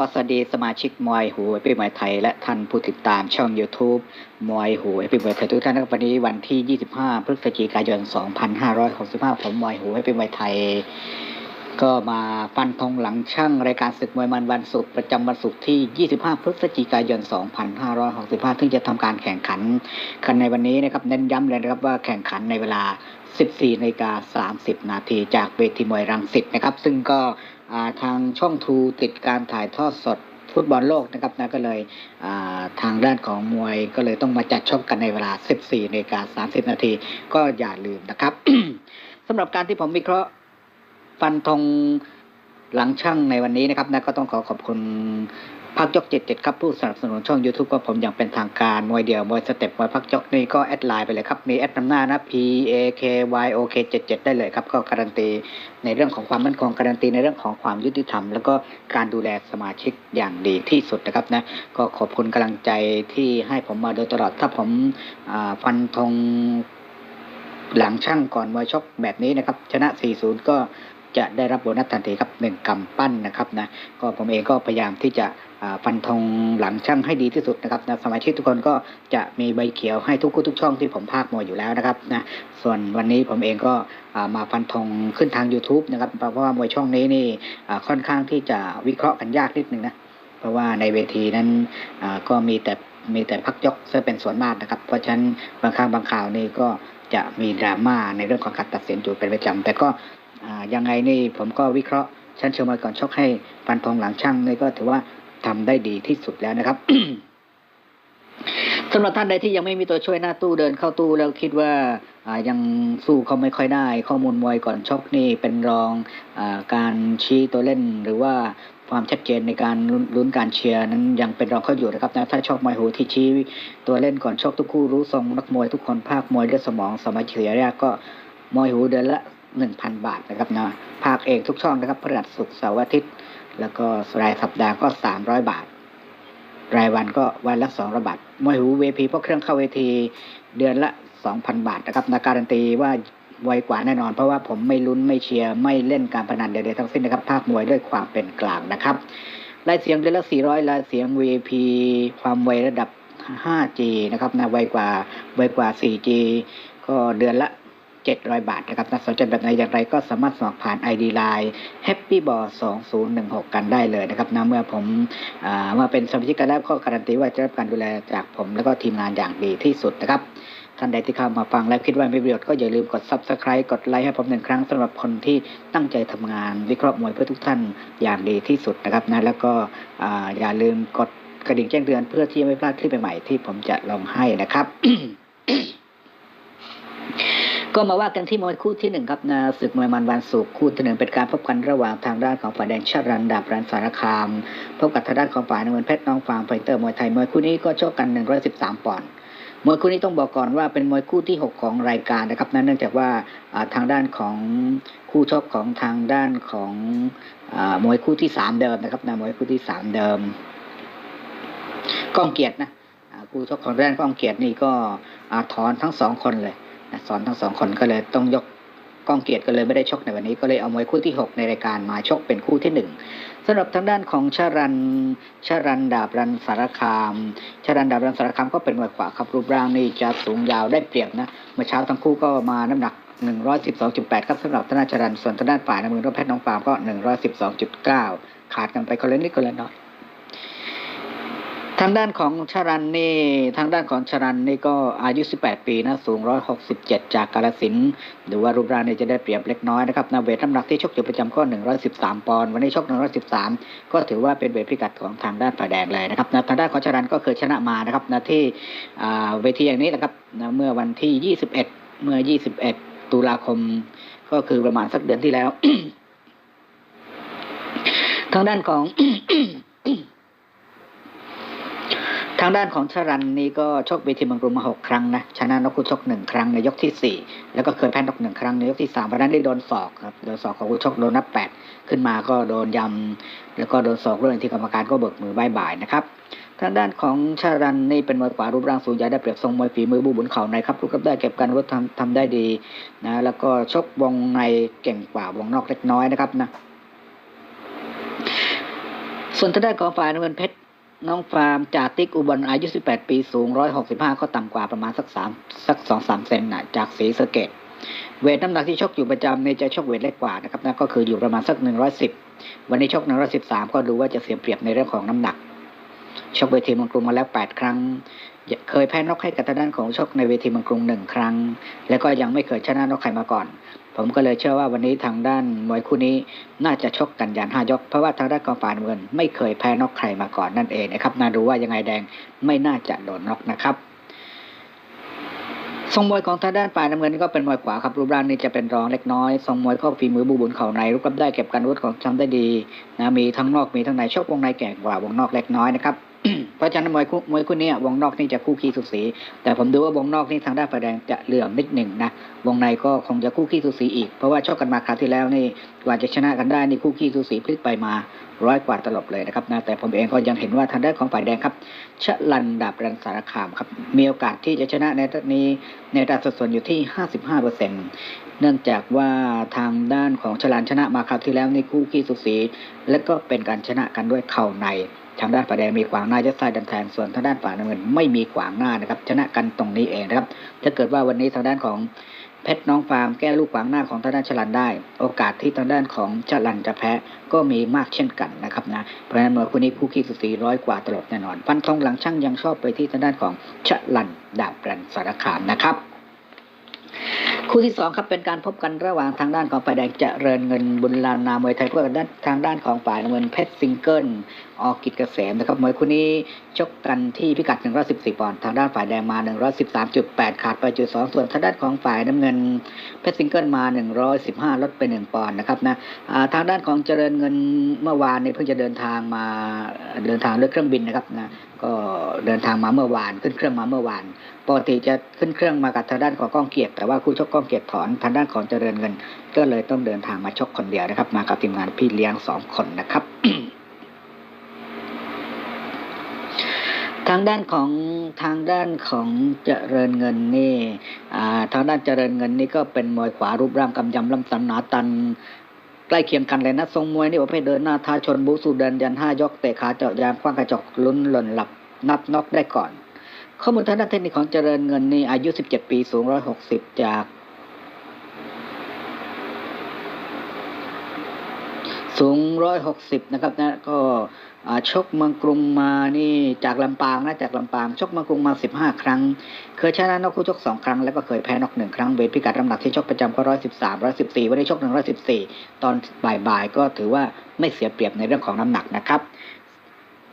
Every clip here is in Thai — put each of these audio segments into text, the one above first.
ก็สวัสดีสมาชิกมวยหูเอพีมวยไทยและท่านผู้ติดตามช่อง YouTube มวยหูเอพีมวยไทยทุกท่านนะครับวันนี้วันที่ 25 พฤศจิกายน 2565 ผมมวยหูเอพีมวยไทย ก็มาฟันธงหลังช่างรายการศึกมวยมันวันศุกร์ประจำวันศุกร์ที่ 25 พฤศจิกายน 2565 ซึ่งจะทำการแข่งขันกันในวันนี้นะครับเน้นย้ำเลยนะครับว่าแข่งขันในเวลา 14นาฬิกา30 นาทีจากเวทีมวยรังสิตนะครับ ซึ่งก็ ทางช่องทูติดการถ่ายทอดสดฟุตบอลโลกนะครับนะก็เลยาทางด้านของมวยก็เลยต้องมาจัดชกกันในเวลา 14นาฬิกา30 นาที ก็อย่าลืมนะครับสำหรับการที่ผมวิเคราะห์ฟันธงหลังช่างในวันนี้นะครับนะก็ต้องขอขอบคุณ พักยกเจ็ดเจ็ดครับผู้สนับสนุนช่อง YouTube ก็ผมอย่างเป็นทางการมวยเดี่ยวมวยสเต็ปมวยพักยกนี่ก็แอดไลน์ไปเลยครับ มีแอดนำหน้านะ P A K Y O K 7 7ได้เลยครับ ก็การันตีในเรื่องของความมั่นคงการันตีในเรื่องของความยุติธรรม แล้วก็การดูแลสมาชิกอย่างดีที่สุดนะครับนะก็ขอบคุณกำลังใจที่ให้ผมมาโดยตลอดถ้าผมฟันธงหลังช่างก่อนมวยชกแบบนี้นะครับ ชนะ 40 ก็ จะได้รับโบนัสทันทีครับหนึ่งกำปั้นนะครับนะก็ผมเองก็พยายามที่จะฟันธงหลังช่างให้ดีที่สุดนะครับนะสมาชิกทุกคนก็จะมีใบเขียวให้ทุกคู่ทุกช่องที่ผมพากมวยอยู่แล้วนะครับนะส่วนวันนี้ผมเองก็มาฟันธงขึ้นทาง YouTube นะครับเพราะว่ามวยช่องนี้นี่ค่อนข้างที่จะวิเคราะห์กันยากนิดนึงนะเพราะว่าในเวทีนั้นก็มีแต่มีแต่พักยกซะเป็นส่วนมากนะครับ เพราะฉะนั้นบางครั้งบางข่าวนี่ก็จะมีดราม่าในเรื่องของการตัดสินอยู่เป็นประจำแต่ก็ ยังไงนี่ผมก็วิเคราะห์ชั้นเชิงมวยก่อนชกให้ฟันธงหลังช่างนี่ก็ถือว่าทำได้ดีที่สุดแล้วนะครับสำหรับท่านใดที่ยังไม่มีตัวช่วยหน้าตู้เดินเข้าตู้แล้วคิดว่าอ่ายังสู้เขาไม่ค่อยได้ ข้อมูลมวยก่อนชกนี่เป็นรองอการชี้ตัวเล่นหรือว่าความชัดเจนในการลุ้นการเชียร์นั้นยังเป็นรองเขาอยู่นะครับนะถ้าชอบมวยหูที่ชี้ตัวเล่นก่อนชกทุกคู่รู้ทรงนักมวยทุกคนภาคมวยด้วยสมองสมาธิเฉลี่ยแรกก็มวยหูเดือนละ หนึ่งพันบาทนะครับนะภาคเองทุกช่องนะครับพฤหัสศุกร์เสาร์อาทิตย์ แล้วก็รายสัปดาห์ก็สามร้อยบาท รายวันก็วันละสองระบาทมวยหูเวทีพราะเครื่องเข้าเวทีเดือนละสองพันบาทนะครับนาการันตีว่าไวกว่าแน่นอน เพราะว่าผมไม่ลุ้นไม่เชียร์ ไม่เล่นการพนันใดๆทั้งสิ้นนะครับ ภาคมวยด้วยความเป็นกลางนะครับรายเสียงเดือนละสี่ร้อยรายเสียง VIP ความไวระดับ 5G นะครับนะไวกว่าไวกว่า 4G ก็เดือนละ 700 บาทนะครับนะสนใจแบบไหนอย่างไรก็สามารถสมัครผ่าน ID Line Happy Ball 2016 กันได้เลยนะครับนะเมื่อผมอ่าเมื่อเป็นสมาชิกกันแล้วก็การันตีว่าจะรับการดูแลจากผม แล้วก็ทีมงานอย่างดีที่สุดนะครับท่านใดที่เข้ามาฟังแล้วคิดว่ามีประโยชน์ก็อย่าลืมกด Subscribe กดไลค์ให้ผมหนึ่งครั้งสำหรับคนที่ตั้งใจทำงาน วิเคราะห์มวยเพื่อทุกท่านอย่างดีที่สุดนะครับนะแล้วก็อ่าอย่าลืมกดกระดิ่งแจ้งเตือนเพื่อที่จะไม่พลาดคลิปใหม่ๆที่ผมจะลงให้นะครับ ก็มาว่ากันที่มวยคู่ที่หนึ่งครับนะศึกมวยมันวันศุกร์คู่ที่หนึ่งเป็นการพบกันระหว่างทางด้านของฝ่ายแดงชาตรันดาบรันสารคาม พบกับทางด้านของฝ่ายน้ำเงินเพชรน้องฟางไฟเตอร์มวยไทยมวยคู่นี้ก็ชกกัน 113 ปอนด์มวยคู่นี้ต้องบอกก่อนว่าเป็นมวยคู่ที่ 6 ของรายการนะครับนั่นเนื่องจากว่าทางด้านของคู่ชกของทางด้านของมวยคู่ที่ 3 เดิมนะครับนะมวยคู่ที่ 3 เดิมก้องเกียรตินะคู่ชกของด้านก้องเกียรตินี่ก็ถอนทั้งสองคนเลย สอนทั้งสองคนก็เลยต้องยกก้องเกียรติก็เลยไม่ได้ชกในวันนี้ก็เลยเอามวยคู่ที่ 6 ในรายการมาชกเป็นคู่ที่หนึ่งสำหรับทางด้านของชารันชารันดาบรันสารคามชารันดาบรันสารคามก็เป็นมวยขวาครับรูปร่างนี่จะสูงยาวได้เปรียบนะเมื่อเช้าทั้งคู่ก็มาน้ำหนัก 112.8 ครับสำหรับทางด้านชารันส่วนทางด้านฝ่ายน้ำมือรถแพทย์น้องฟาร์มก็ 112.9 ขาดกันไปคนละนิดคนละหน่อย ทางด้านของชารันนี่ทางด้านของชารันนี่ก็อายุ 18 ปีนะ สูง 167 จากกาลสินหรือว่ารูปร่างนี่จะได้เปรียบเล็กน้อยนะครับนาเวทน้ำหนักที่ชกอยู่ประจำก็ 113 ปอนด์วันนี้ชก 113 ก็ถือว่าเป็นเวทพิกัดของทางด้านฝ่ายแดงเลยนะครับนะทางด้านของชารันก็เคยชนะมานะครับนะที่เวทีอย่างนี้นะครับนะเมื่อวันที่ 21 เมื่อ 21 ตุลาคม ก็คือประมาณสักเดือนที่แล้ว ทางด้านของ ทางด้านของชรันนี่ก็ชกเวทีเมืองกรุงมาหกครั้งนะชนะนกคู่ชกหนึ่งครั้งในยกที่สี่แล้วก็เคยแพ้นกหนึ่งครั้งในยกที่สามเพราะนั้นได้โดนศอกครับโดนศอกของคู่ชกโดนนับแปดขึ้นมาก็โดนยำแล้วก็โดนศอกเรื่องที่กรรมการก็เบิกมือบายบายนะครับทางด้านของชารันนี่เป็นมวยขวารูปร่างสูงใหญ่ได้เปรียบทรงมวยฝีมือบูบุญเข่าในครับลูกกับได้เก็บการวุฒิทำทำได้ดีนะแล้วก็ชกวงในเก่งกว่าวงนอกเล็กน้อยนะครับนะส่วนทางด้านของฝ่ายน้ำเงินเพชร น้องฟาร์มจากติ๊กอุบลอายุ 18 ปี สูง 165 ก็ต่ำกว่าประมาณสัก3สัก2 3เซนนะจากสีสเกต เวทน้ำหนักที่ชกอยู่ประจำเนี่ยจะชกเวทเล็กกว่านะครับนั่นก็คืออยู่ประมาณสัก 110 วันนี้ชก 113 ก็ดูว่าจะเสียเปรียบในเรื่องของน้ำหนัก ชกเวทีมังกรมาแล้ว 8 ครั้ง เคยแพ้นอกให้กับทางด้านของชกในเวทีมังกรหนึ่งครั้ง แล้วก็ยังไม่เคยชนะนอกใครมาก่อน ผมก็เลยเชื่อว่าวันนี้ทางด้านมวยคู่นี้น่าจะชกกันยันห้ายก เพราะว่าทางด้านกองฝ่ายน้ำเงิน ไม่เคยแพ้นอกใครมาก่อนนั่นเองนะครับน่ารู้ว่ายังไงแดงไม่น่าจะโดนนอกนะครับทรงมวยของทางด้านฝ่ายน้ำเงินนี่ก็เป็นมวยขวาครับรูปร่างนี่จะเป็นรองเล็กน้อยทรงมวยก็ฝีมือบูบุญเข่าในรูปกำได้เก็บการวุฒิของจำได้ดีนะมีทั้งนอกมีทั้งในชกวงในแก่กว่าวงนอกเล็กน้อยนะครับ เพราะฉะนั้นมวยคู่มวยคู่นี้วงนอกนี่จะคู่ขี้สุสี แต่ผมดูว่าวงนอกนี่ทางด้านฝ่ายแดงจะเหลื่อมนิดหนึ่งนะ วงในก็คงจะคู่ขี้สุสีอีก เพราะว่าชกกันมาคราวที่แล้วนี่กว่าจะชนะกันได้นี่คู่ขี้สุสีพลิกไปมา ร้อยกว่าตลบเลยนะครับนะแต่ผมเองก็ยังเห็นว่าทางด้านของฝ่ายแดงครับชลันดาบรันสารคามครับมีโอกาสที่จะชนะในนัดนี้ในตราสัดส่วนอยู่ที่ 55เปอร์เซ็นตเนื่องจากว่าทางด้านของชลันชนะมาคราวที่แล้วในคู่ขี้สุสี และก็เป็นการชนะกันด้วยเข่าในทางด้านฝ่ายแดงมีขวางหน้ายัดไส้ดันแทงส่วนทางด้านฝ่ายน้ำเงินไม่มีขวางหน้านะครับชนะกันตรงนี้เองนะครับถ้าเกิดว่าวันนี้ทางด้านของ เพชรน้องฟาร์มแก้ลูกขวางหน้าของทางด้านชลันได้ โอกาสที่ทางด้านของชลันจะแพ้ก็มีมากเช่นกันนะครับนะเพราะฉะนั้นมวยคู่นี้คู่ขี้สุสีร้อยกว่าตลอดแน่นอน ฟันทองหลังช่างยังชอบไปที่ทางด้านของชลันดาบรันสารคามนะครับคู่ที่สองครับเป็นการพบกันระหว่างทางด้านของฝ่ายแดงเจริญเงินบุญลานนามวยไทยเพื่อกันด้านทางด้านของฝ่ายน้ำเงินเพชรซิงเกิล ออกกิจเกษมนะครับมวยคู่นี้ชกกันที่พิกัด 114ปอนด์ทางด้านฝ่ายแดงมา 113.8 ขาดไปจุดสองส่วนทางด้านของฝ่ายน้ำเงินเพชรซิงเกิลมา 115 ลดไป 1 ปอนด์นะครับนะทางด้านของเจริญเงินเมื่อวานนี้เพิ่งจะเดินทางมาเดินทางด้วยเครื่องบินนะครับนะก็เดินทางมาเมื่อวานขึ้นเครื่องมาเมื่อวานปกติจะขึ้นเครื่องมากับทางด้านของก้องเกียรติแต่ว่าคู่ชกก้องเกียรติถอนทางด้านของเจริญเงิน ก็เลยต้องเดินทางมาชกคนเดียวนะครับ มากับทีมงานพี่เลี้ยงสองคนนะครับ ทางด้านของทางด้านของเจริญเงินนี่ทางด้านเจริญเงินนี่ก็เป็นมวยขวารูปร่างกำยำลำตันหนาตันใกล้เคียงกันเลยนะทรงมวยนี่ประเภทเดินหน้าท้าชนบูสูเดินยันห้ายกเตะขาเจาะยางคว้างกระจกลุ้นหล่นหลับนับน็อกได้ก่อน ข้อมูลทางด้านเทคนิคของเจริญเงินนี่อายุ 17 ปีสูง 160 จาก สูง160นะครับนะก็ชกเมืองกรุงมานี่จากลำปางนะจากลำปางชกเมืองกรุงมา15ครั้ง เคยชนะนอกคู่ชก2ครั้ง แล้วก็เคยแพ้นอก1ครั้งเวทพิกัดน้ำหนักที่ชกประจำก็113 114วันนี้ชกหนึ่ง114ตอนบ่ายๆก็ถือว่าไม่เสียเปรียบในเรื่องของน้ำหนักนะครับ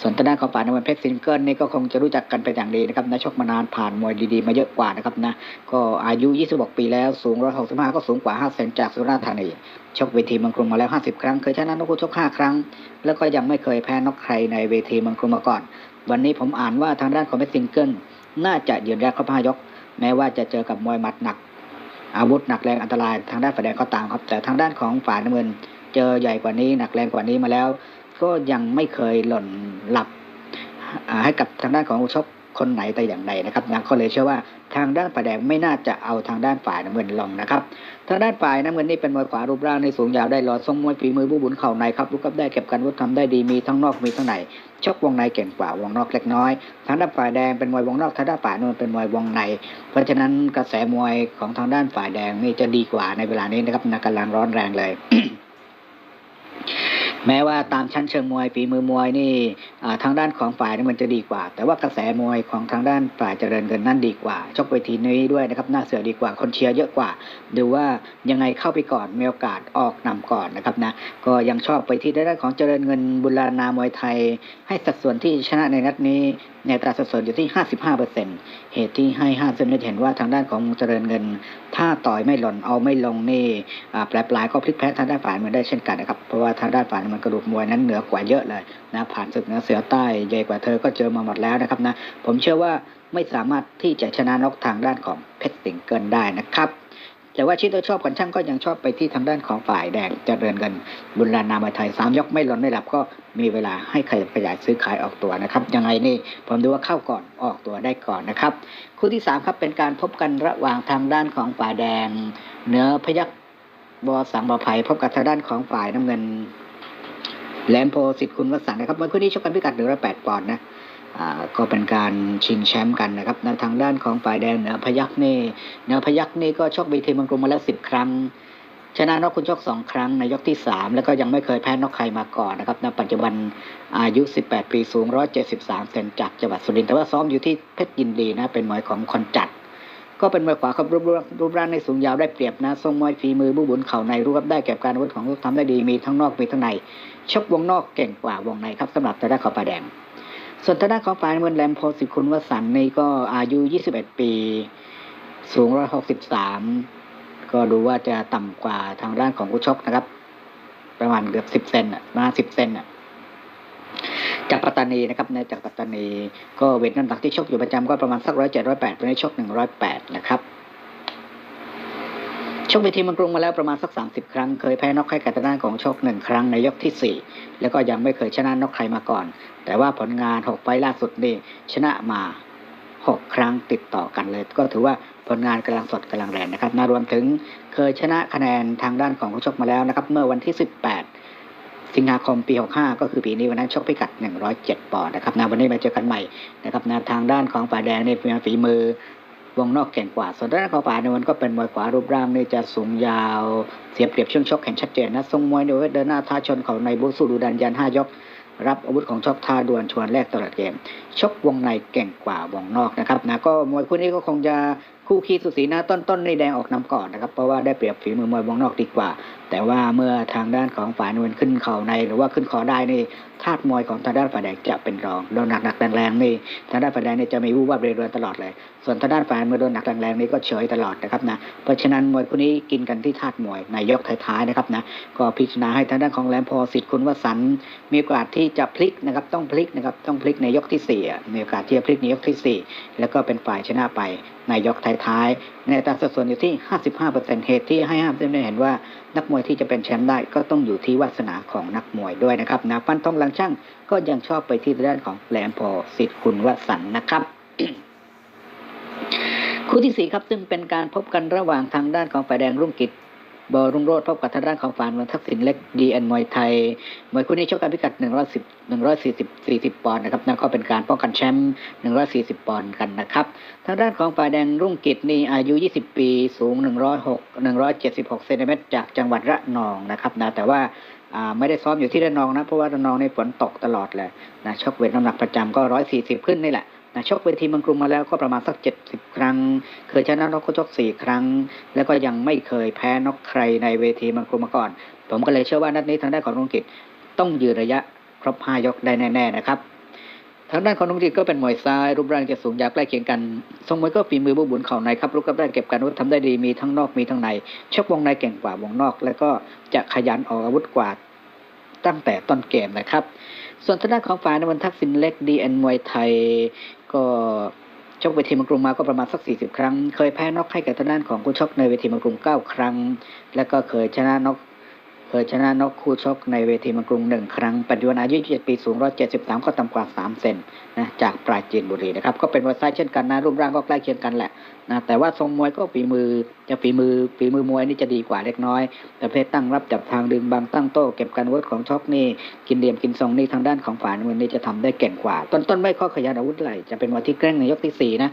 ส่วนทางด้านของฝ่ายนวันเพชรซิงเกิลนี่ก็คงจะรู้จักกันเป็นอย่างดีนะครับนะชกมานานผ่านมวยดีๆ มาเยอะกว่านะครับนะก็อายุ 26 ปีแล้วสูง 165 ก็สูงกว่า 5 เซนจากสุราษฎร์ธานีชกเวทีเมืองกรุงมาแล้ว 50 ครั้ง เคยชนะนกชก 5 ครั้ง แล้วก็ยังไม่เคยแพ้นกใครในเวทีเมืองกรุงมาก่อน วันนี้ผมอ่านว่าทางด้านของเพชรซิงเกิลน่าจะยืนแรกครบห้ายก แม้ว่าจะเจอกับมวยหมัดหนัก อาวุธหนักแรงอันตรายทางด้านฝ่ายแดงก็ตามครับแต่ทางด้านของฝ่ายน้ำเงินเจอใหญ่กว่านี้หนักแรงกว่านี้มาแล้ว ก็ยังไม่เคยหล่นหลับให้กับทางด้านของชกคนไหนแต่อย่างใดนะครับนะก็เลยเชื่อว่าทางด้านฝ่ายแดงไม่น่าจะเอาทางด้านฝ่ายน้ำเงินลงนะครับ ทางด้านฝ่ายน้ำเงินนี่เป็นมวยขวารูปร่างในสูงยาวได้หลอดทรงมวยฝีมือบูบุญเข่าในครับลูกกับได้เก็บกันวุฒิทำได้ดีมีทั้งนอกมีทั้งในชกวงในเก่งกว่าวงนอกเล็กน้อย ทางด้านฝ่ายแดงเป็นมวยวงนอกทางด้านฝ่ายน้ำเงินเป็นมวยวงใน เพราะฉะนั้นกระแสมวยของทางด้านฝ่ายแดงนี่จะดีกว่าในเวลานี้นะครับนะกำลังร้อนแรงเลย แม้ว่าตามชั้นเชิงมวยฝีมือมวยนี่ทางด้านของฝ่ายนี่มันจะดีกว่า แต่ว่ากระแสมวยของทางด้านฝ่ายเจริญเงินนั่นดีกว่าชกเวทีนี้ด้วยนะครับน่าเสือดีกว่าคนเชียร์เยอะกว่า ดูว่ายังไงเข้าไปก่อนมีโอกาสออกนำก่อนนะครับนะก็ยังชอบไปที่ด้านของเจริญเงินบุญลานามวยไทย ให้สัดส่วนที่ชนะในนัดนี้ ในอัตราสัดส่วนอยู่ที่ 55เปอร์เซ็นเหตุที่ให้5เซนเห็นว่าทางด้านของเจริญเงิน ถ้าต่อยไม่หล่นเอาไม่ลงนี่อ่าแปลปลายก็พลิกแพ้ทางด้านฝ่ายมันได้เช่นกันนะครับเพราะว่าทางด้านฝ่ายมันกระดูกมวยนั้นเหนือกว่าเยอะเลยนะผ่านศึกเหนือเสือใต้ใหญ่กว่าเธอก็เจอมาหมดแล้วนะครับนะผมเชื่อว่าไม่สามารถที่จะชนะนกทางด้านของเพชรสิงเกิลได้นะครับ แต่ว่าชิดโดยชอบกันช่างก็ยังชอบไปที่ทางด้านของฝ่ายแดงเจริญเงินบุญรานามวยไทยสามยกไม่หล่นไม่หลับก็มีเวลาให้ขยับขยายซื้อขายออกตัวนะครับ ยังไงนี่ผมดูว่าเข้าก่อนออกตัวได้ก่อนนะครับ คู่ที่สามครับเป็นการพบกันระหว่างทางด้านของฝ่ายแดงเนื้อพยักบอสังบอภัยพบกับทางด้านของฝ่ายน้ำเงินแหลมโพสิทธิ์คุณวสันนะครับเมื่อคืนนี้ชกกันพิกัด108ปดปอนด์นะ ก็เป็นการชิงแชมป์กันนะครับในทางด้านของฝ่ายแดงเหนือพยักเน่เหนือพยักเน่ก็ชกบีทีมังกรมาแล้ว10ครั้ง ชนะนอกคุณชกสองครั้งในยกที่ 3 แล้วก็ยังไม่เคยแพ้นอกใครมาก่อนนะครับณปัจจุบันอายุ 18 ปีสูง 173 เซนจากจังหวัดสุรินทร์แต่ว่าซ้อมอยู่ที่เพชรยินดีนะเป็นมวยของคนจัด ก็เป็นมวยขวาครับรูปร่างรูปร่างในสูงยาวได้เปรียบนะทรงมวยฝีมือบุบุนเข่าในรู้ครับได้เก็บการวุธของลูกทำได้ดีมีทั้งนอกมีทั้งในชกวงนอกเก่งกว่าวงในครับสำหรับทางด้ของฝ่าแดง ส่วนทางด้านของฝ่ายน้ำเงินแรมโพสิคุณวสันนี่ก็อายุ 21 ปี สูง 163 ก็ดูว่าจะต่ำกว่าทางด้านของผู้ชกนะครับ ประมาณเกือบ 10 เซนอะประมาณ10 เซนอะจากปัตตานีนะครับในจากปัตตานีก็เวทน้ำหนักที่ชกอยู่ประจำก็ประมาณสักร้อยเจ็ดร้อยแปดวันนี้ชกหนึ่งร้อยแปดนะครับ ชกเวทีมังกรุงมาแล้วประมาณสักสามสิบครั้ง เคยแพ้นอกใครกับทางด้านของชกหนึ่งครั้งในยกที่สี่แล้วก็ยังไม่เคยชนะนอกใครมาก่อน แต่ว่าผลงานหกไฟล่าสุดนี่ชนะมาหกครั้งติดต่อกันเลย ก็ถือว่าผลงานกำลังสดกำลังแรงนะครับนารวมถึงเคยชนะคะแนนทางด้านของผู้ชกมาแล้วนะครับ เมื่อวันที่สิบแปดสิงหาคมปี 65 ก็คือปีนี้วันนั้นชกพิกัด 107 ปอนด์นะครับนะวันนี้มาเจอกันใหม่นะครับนะทางด้านของฝ่ายแดงนี่เป็นฝีมือ วงนอกแก่งกว่า ส่วนด้านของฝ่าในวันก็เป็นมวยขวารูปร่างนี่จะสูงยาว เสียเปรียบช่วงชกแข็งชัดเจนนะทรงมวยเนี่ยเดินหน้าท้าชนเขาในบุสู้ดูดันยันห้ายก รับอาวุธของชกท่าดวลชวนแรกตลอดเกม ชกวงในเก่งกว่าวงนอกนะครับนะก็มวยคู่นี้ก็คงจะคู่ขี้สุสีนะต้นต้นในแดงออกนำก่อนนะครับเพราะว่าได้เปรียบฝีมือมวยวงนอกดีกว่า แต่ว่าเมื่อทางด้านของฝ่ายนวลขึ้นเข่าใน หรือว่าขึ้นคอได้นี่ธาตุมวยของทางด้านฝ่ายแดงจะเป็นรองโดนหนักหนักๆแรงๆนี่ทางด้านฝ่ายแดงนี่จะมีวูบวาบเรือนตลอดเลย ส่วนทางด้านฝ่ายเมื่อโดนหนักแรงๆนี่ก็เฉยตลอดนะครับนะเพราะฉะนั้นมวยคู่นี้กินกันที่ธาตุมวยในยกท้ายๆนะครับนะก็พิจารณาให้ทางด้านของแหลมพอสิทธิ์คุณวสันมีโอกาสที่จะพลิกนะครับต้องพลิกนะครับต้องพลิกในยกที่สี่มีโอกาสที่จะพลิกในยกที่สี่แล้วก็เป็นฝ่ายชนะไปในยกท้ายๆในตาสัดส่วนอยู่ที่ 55%เหตุที่ให้ห้ามได้เห็นว่านักมวยที่จะเป็นแชมป์ได้ก็ต้องอยู่ที่วาสนาของนักมวยด้วยนะครับนะฟันทองหลังช่างก็ยังชอบไปที่ด้านของแหลมพอสิทธิ์คุณวสันนะครับคู่ที่สี่ครับซึ่งเป็นการพบกันระหว่างทางด้านของฝ่ายแดงรุ่งกิจ บอรุ่งโรดพบกับทางด้านของฝายเมืองทักษิณเล็กดีเอ็นมวยไทยมวยคู่นี้ชกกันพิกัด 110 140 40 ปอนด์นะครับนั่นก็เป็นการป้องกันแชมป์140 ปอนด์กันนะครับ ทางด้านของฝ่ายแดงรุ่งกิจนี่อายุ 20 ปีสูง 106 176เซนติเมตรจากจังหวัดระนองนะครับนะแต่ว่าอ่าไม่ได้ซ้อมอยู่ที่ระนองนะเพราะว่าระนองในฝนตกตลอดเลยนะชกเวทน้ำหนักประจำก็ 140 ขึ้นนี่แหละ นะชกเวทีเมืองกรุงมาแล้วก็ประมาณสัก 70 ครั้ง เคยชนะนอกก็ชก4 ครั้ง แล้วก็ยังไม่เคยแพ้นอกใครในเวทีเมืองกรุงมาก่อน ผมก็เลยเชื่อว่านัดนี้ทางด้านของรุ่งกิจต้องยืนระยะครบ5ยกได้แน่ๆนะครับทางด้านของนุ่งดีก็เป็นมวยซ้ายรูปร่างจะสูงยาวใกล้เคียงกันทรงมวยก็ฝีมือบุบุนเข่าในครับรูปกับได้เก็บการวุธทำได้ดีมีทั้งนอกมีทั้งในชกวงในเก่งกว่าวงนอก แล้วก็จะขยันออกอาวุธกว่าตั้งแต่ต้นเกมนะครับ ส่วนทางด้านของฝ่ายนวันทักษิณเล็กดีแอนมวยไทย ก็ชกเวทีมังกรุงมาก็ประมาณสัก 40 ครั้ง เคยแพ้นอกให้กับทางด้านของคุณชกในเวทีมังกรุง 9 ครั้ง แล้วก็เคยชนะนอก เคยชนะนกคู่ชกในเวทีมังกรุงหนึ่งครั้ง ปัจจุบันอายุ27ปีสูง 173 ก็ต่ำกว่า 3 เซนนะจากปราจีนบุรีนะครับ ก็เป็นมวยซ้ายเช่นกันนะ รูปร่างก็ใกล้เคียงกันแหละนะแต่ว่าทรงมวยก็ฝีมือจะฝีมือฝีมือมวยนี่จะดีกว่าเล็กน้อยประเภทตั้งรับจับทางดึงบังตั้งโต้เก็บการวุธของชกนี่ กินเหลี่ยมกินทรงนี่ทางด้านของฝ่ายน้ำเงินนี่จะทำได้เก่งกว่า ต้นต้นไม่ข้อขยันอาวุธไหลจะเป็นวันที่แกล้งในยกที่สี่นะ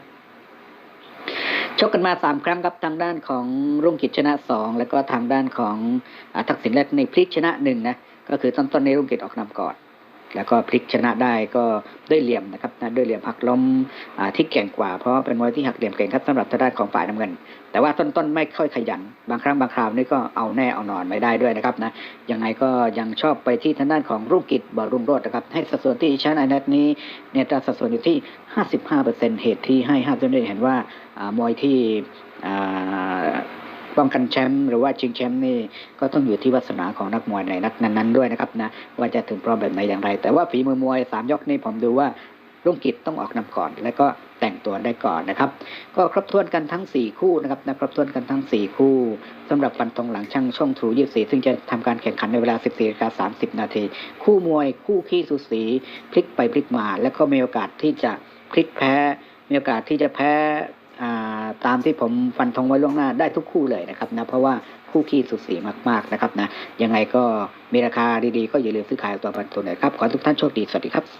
ชกกันมาสามครั้งครับทางด้านของรุ่งกิจชนะสองแล้วก็ทางด้านของอทักษิณแรกในพลิกชนะหนึ่งนะก็คือต้นต้นในรุ่งกิจออกนำก่อน แล้วก็พลิกชนะได้ก็ด้วยเหลี่ยมนะครับนะด้วยเหลี่ยมหักล้มที่เก่งกว่าเพราะเป็นมวยที่หักเหลี่ยมเก่งครับสำหรับทางด้านของฝ่ายน้ำเงิน แต่ว่าต้นต้นไม่ค่อยขยัน บางครั้งบางคราวนี่ก็เอาแน่เอานอนไม่ได้ด้วยนะครับนะยังไงก็ยังชอบไปที่ทางด้านของรุ่งกิจบอรุ่งโรจน์นะครับให้สัดส่วนที่ชนะในนัดนี้เนี่ยสัดส่วนอยู่ที่ 55%เหตุที่ให้ห้าตัวนี้เห็นว่ามวยที่ ป้องกันแชมป์หรือว่าชิงแชมป์นี่ก็ต้องอยู่ที่วาสนาของนักมวยในนัดนั้นๆด้วยนะครับนะว่าจะถึงพร้อมแบบไหนอย่างไร แต่ว่าฝีมือมวยสามยกนี่ผมดูว่ารุ่งกิจต้องออกนำก่อน แล้วก็แต่งตัวได้ก่อนนะครับ ก็ครบถ้วนกันทั้ง 4 คู่นะครับนะครบถ้วนกันทั้ง 4 คู่สำหรับฟันธงหลังช่างช่องทรู24 ซึ่งจะทำการแข่งขันในเวลา 14นาฬิกา30 นาที คู่มวยคู่ขี้สูสีพลิกไปพลิกมา แล้วก็มีโอกาสที่จะพลิกแพ้ มีโอกาสที่จะแพ้ ตามที่ผมฟันธงไว้ล่วงหน้าได้ทุกคู่เลยนะครับนะเพราะว่าคู่ขี้สุดสีมากๆนะครับนะยังไงก็มีราคาดีๆก็อย่าลืมซื้อขายตัวปันตัวหน่อยครับขอทุกท่านโชคดีสวัสดีครับ